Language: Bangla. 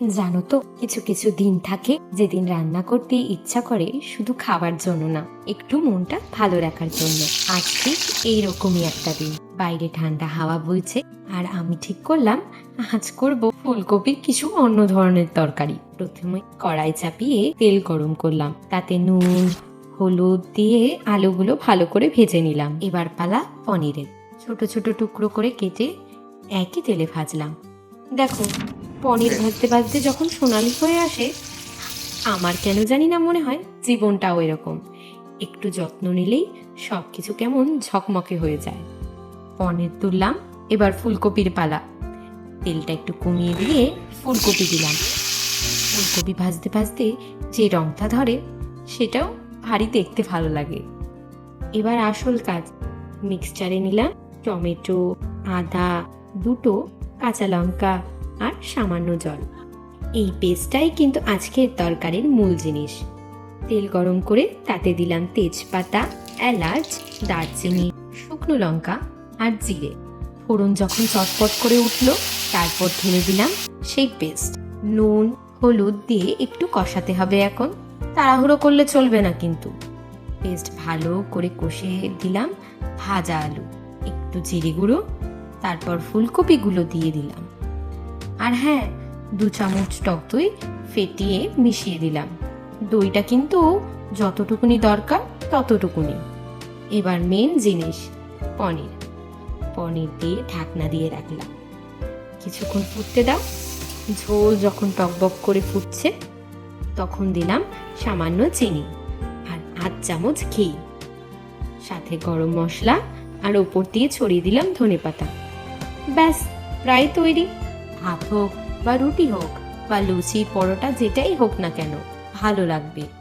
জানো তো, কিছু কিছু দিন থাকে যেদিন রান্না করতে ইচ্ছা করে শুধু খাবার জন্য না, একটু মনটা ভালো রাখার জন্য। আজ ঠিক এইরকমই একটা দিন। বাইরে ঠান্ডা হাওয়া বইছে, আর আমি ঠিক করলাম, আজ করব ফুলকপির কিছু অন্য ধরনের তরকারি। প্রথমে কড়াই চাপিয়ে তেল গরম করলাম, তাতে নুন, হলুদ দিয়ে আলুগুলো ভালো করে ভেজে নিলাম। এবার পালা পনিরের। ছোট ছোট টুকরো করে কেটে একই তেলে ভাজলাম। দেখো পনির ভাজতে ভাজতে যখন সোনালি হয়ে আসে, আমার কেন জানি না মনে হয় জীবনটাও এরকম। একটু যত্ন নিলেই সব কিছু কেমন ঝকমকে হয়ে যায়। পনির তুললাম, এবার ফুলকপির পালা। তেলটা একটু কমিয়ে দিয়ে ফুলকপি দিলাম। ফুলকপি ভাজতে ভাজতে যে রংটা ধরে, সেটাও ভারী দেখতে ভালো লাগে। এবার আসল কাজ। মিক্সচারে নিলাম টমেটো, আদা, দুটো কাঁচা লঙ্কা আর সামান্য জল। এই পেস্টটাই কিন্তু আজকের তরকারির মূল জিনিস। তেল গরম করে তাতে দিলাম তেজপাতা, এলাচ, দারচিনি, শুকনো লঙ্কা আর জিরে। ফোড়ন যখন চটপট করে উঠল, তারপর ঢেলে দিলাম সেই পেস্ট। নুন, হলুদ দিয়ে একটু কষাতে হবে এখন। তাড়াহুড়ো করলে চলবে না কিন্তু। পেস্ট ভালো করে কষে দিলাম ভাজা আলু। একটু জিরে গুঁড়ো, তারপর ফুলকপিগুলো দিয়ে দিলাম। আর হ্যাঁ দু চামচ টক দই ফেটিয়ে মিশিয়ে দিলাম। দইটা কিন্তু যতটুকুনি দরকার ততটুকুনি। এবার মেন জিনিস, পনির। পনির দিয়ে ঢাকনা দিয়ে রাখলাম। কিছুক্ষণ ফুটতে দাও। ঝোল যখন টকবক করে ফুটছে, তখন দিলাম সামান্য চিনি আর আধ চামচ ঘি। সাথে গরম মশলা আর ওপর দিয়ে ছড়িয়ে দিলাম ধনেপাতা। ব্যাস, প্রায় তৈরি। ভাত হোক বা রুটি হোক বা লুচি পরোটা যেটাই হোক না কেন ভালো লাগবে।